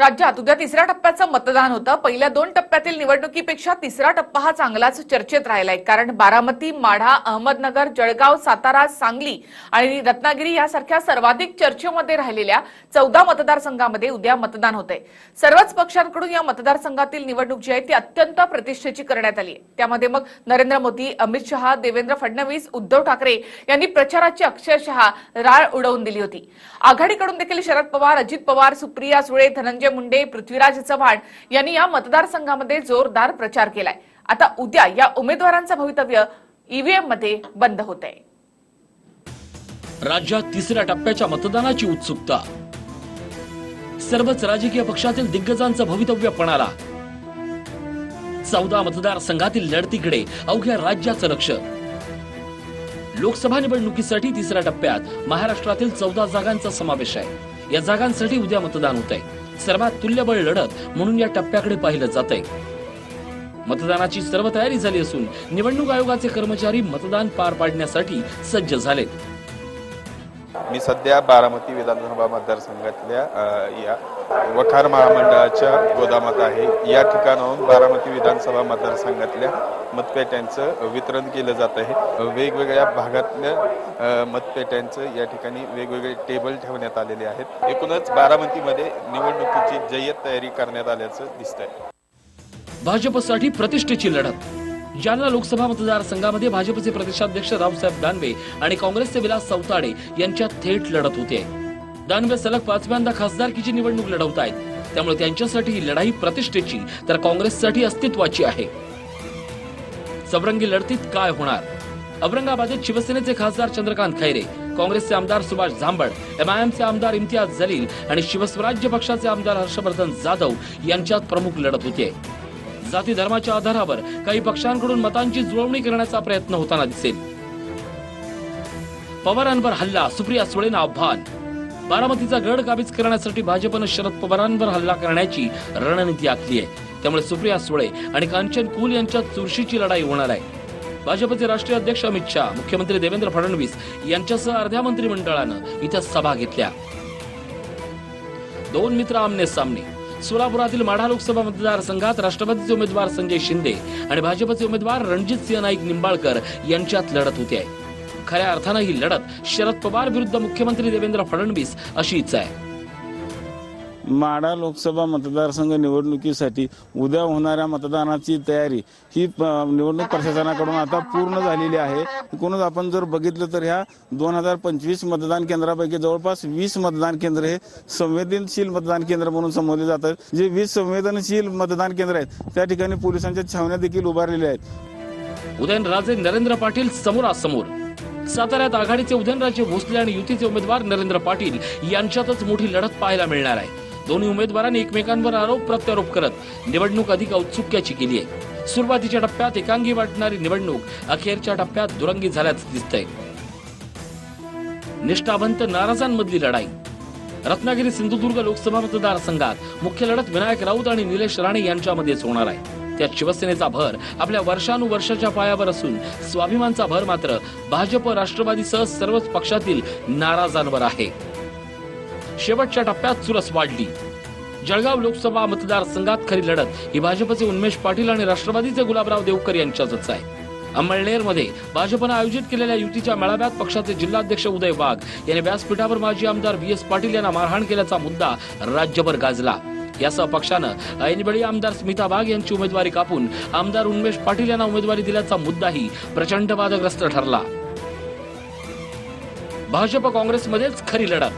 राज्यात उद्या तिसऱ्या टप्प्याचं मतदान होतं. पहिल्या दोन टप्प्यातील निवडणुकीपेक्षा तिसरा टप्पा हा चांगलाच चर्चेत राहिलाय. कारण बारामती माढा अहमदनगर जळगाव सातारा सांगली आणि रत्नागिरी यासारख्या सर्वाधिक चर्चेमध्ये राहिलेल्या चौदा मतदारसंघामध्ये उद्या मतदान होत आहे सर्वच पक्षांकडून या मतदारसंघातील निवडणूक जी आहे ती अत्यंत प्रतिष्ठेची करण्यात आली आहे. त्यामध्ये मग नरेंद्र मोदी अमित शहा देवेंद्र फडणवीस उद्धव ठाकरे यांनी प्रचाराची अक्षरशः राळ उडवून दिली होती. आघाडीकडून देखील शरद पवार अजित पवार सुप्रिया सुळे धनंजय मुंडे पृथ्वीराज चव्हाण यांनी या मतदारसंघामध्ये जोरदार प्रचार केलाय. आता उद्या या उमेदवारांचं भवितव्य ईव्हीएममध्ये बंद होत आहे राज्यात तिसऱ्या टप्प्याच्या मतदानाची उत्सुकता. सर्वच राजकीय पक्षातील दिग्गजांचं भवितव्य पणाला. चौदा मतदारसंघातील लढतीकडे अवघ्या राज्याचं लक्ष. लोकसभा निवडणुकीसाठी तिसऱ्या टप्प्यात महाराष्ट्रातील चौदा जागांचा समावेश आहे. या जागांसाठी उद्या मतदान होत आहे सर्वात तुल्यबळ लढत म्हणून या टप्प्याकडे पाहिलं जात आहे मतदानाची सर्व तयारी झाली असून निवडणूक आयोगाचे कर्मचारी मतदान पार पाडण्यासाठी सज्ज झालेत. मी सध्या बारामती विधानसभा मतदारसंघातल्या या वखार महामंडळाच्या गोदामात आहे. या ठिकाणाहून बारामती विधानसभा मतदारसंघातल्या मतपेट्यांचं वितरण केलं जात आहे. वेगवेगळ्या भागातल्या मतपेट्यांचं या ठिकाणी वेगवेगळे टेबल ठेवण्यात आलेले आहेत. एकूणच बारामतीमध्ये निवडणुकीची जय्यत तयारी करण्यात आल्याचं दिसतंय. भाजपसाठी प्रतिष्ठेची लढत. जालना लोकसभा मतदारसंघामध्ये भाजपचे प्रदेशाध्यक्ष रावसाहेब दानवे आणि काँग्रेसचे विलास चौताडे यांच्यात थेट लढत होते. दानवे सलग पाचव्यांदा खासदारकीची निवडणूक लढवत आहेत. त्यामुळे त्यांच्यासाठी ही लढाई प्रतिष्ठेची तर काँग्रेससाठी अस्तित्वाची आहे. सबरंगी लढतीत काय होणार? औरंगाबादेत शिवसेनेचे खासदार चंद्रकांत खैरे काँग्रेसचे आमदार सुभाष झांबड एमआयएमचे आमदार इम्तियाज जलील आणि शिवस्वराज्य पक्षाचे आमदार हर्षवर्धन जाधव यांच्यात प्रमुख लढत होते. जाती धर्माच्या आधारावर काही पक्षांकडून मतांची जुळवणी करण्याचा प्रयत्न होताना दिसेल. पवारांवर हल्ला सुप्रिया सुळेनं आव्हान. बारामतीचा गड काबीज करण्यासाठी भाजपनं शरद पवारांवर हल्ला करण्याची रणनीती आखली आहे. त्यामुळे सुप्रिया सुळे आणि कांचन कुल यांच्यात चुरशीची लढाई होणार आहे. भाजपचे राष्ट्रीय अध्यक्ष अमित शहा मुख्यमंत्री देवेंद्र फडणवीस यांच्यासह अर्ध्या मंत्रिमंडळानं इथं सभा घेतल्या. दोन मित्र आमने सामने. सोलापुरातील माढा लोकसभा मतदारसंघात राष्ट्रवादीचे उमेदवार संजय शिंदे आणि भाजपचे उमेदवार रणजित सिंह नाईक निंबाळकर यांच्यात लढत होती. आहे खऱ्या अर्थानं ही लढत शरद पवार विरुद्ध मुख्यमंत्री देवेंद्र फडणवीस अशीच आहे. माडा लोकसभा मतदारसंघ निवडणुकीसाठी उद्या होणाऱ्या मतदानाची तयारी ही प- निवडणूक प्रशासनाकडून आता पूर्ण झालेली आहे. एकूणच आपण जर बघितलं तर ह्या दोन हजार पंचवीस मतदान केंद्रापैकी जवळपास वीस मतदान केंद्र हे संवेदनशील मतदान केंद्र म्हणून संबोधले जातात. जे वीस संवेदनशील मतदान केंद्र आहेत त्या ठिकाणी पोलिसांच्या छावण्या देखील उभारलेल्या आहेत. उदयनराजे नरेंद्र पाटील समोरासमोर. साताऱ्यात आघाडीचे उदयनराजे भोसले आणि युतीचे उमेदवार नरेंद्र पाटील यांच्यातच मोठी लढत पाहायला मिळणार आहे. दोन्ही उमेदवारांनी एकमेकांवर आरोप प्रत्यारोप करत निवडणूक अधिक औत्सुक्याची केली आहे. सुरुवातीच्या टप्प्यात एकांगी वाटणारी निवडणूक अखेरच्या टप्प्यात दुरंगी झाल्याचं दिसतंय. निष्ठावंत नाराजांमधली लढाई. रत्नागिरी सिंधुदुर्ग लोकसभा मतदारसंघात मुख्य लढत विनायक राऊत आणि निलेश राणे यांच्यामध्येच होणार आहे. त्यात शिवसेनेचा भर आपल्या वर्षानुवर्षाच्या पायावर असून स्वाभिमानचा भर मात्र भाजप राष्ट्रवादीसह सर्वच पक्षातील नाराजांवर आहे. शेवटच्या टप्प्यात चुरस वाढली. जळगाव लोकसभा मतदारसंघात खरी लढत. ही भाजपचे उन्मेष पाटील आणि राष्ट्रवादीचे गुलाबराव देवकर यांच्यातच आहे. अंमळनेरमध्ये भाजपनं आयोजित केलेल्या युतीच्या मेळाव्यात पक्षाचे जिल्हाध्यक्ष उदय वाघ यांनी व्यासपीठावर माजी आमदार व्ही एस पाटील यांना मारहाण केल्याचा मुद्दा राज्यभर गाजला. यासह पक्षानं ऐनवेळी आमदार स्मिता वाघ यांची उमेदवारी कापून आमदार उन्मेष पाटील यांना उमेदवारी दिल्याचा मुद्दाही प्रचंड वादग्रस्त ठरला. भाजप काँग्रेसमध्येच खरी लढत.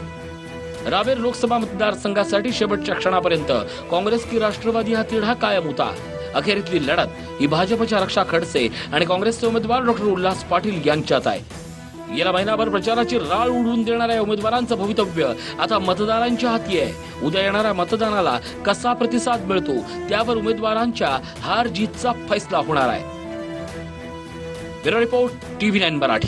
रावेर लोकसभा मतदारसंघासाठी शेवटच्या क्षणापर्यंत काँग्रेस की राष्ट्रवादी हा तिढा कायम होता. अखेरीतली लढत ही भाजपच्या रक्षा खडसे आणि काँग्रेसचे उमेदवार डॉक्टर उल्हास पाटील यांच्यात आहे. गेल्या महिनाभर प्रचाराची राळ उडवून देणाऱ्या उमेदवारांचं भवितव्य आता मतदारांच्या हाती आहे. उद्या येणाऱ्या मतदानाला कसा प्रतिसाद मिळतो त्यावर उमेदवारांच्या हार जीतचा फैसला होणार आहे. Report TV nine Marathi.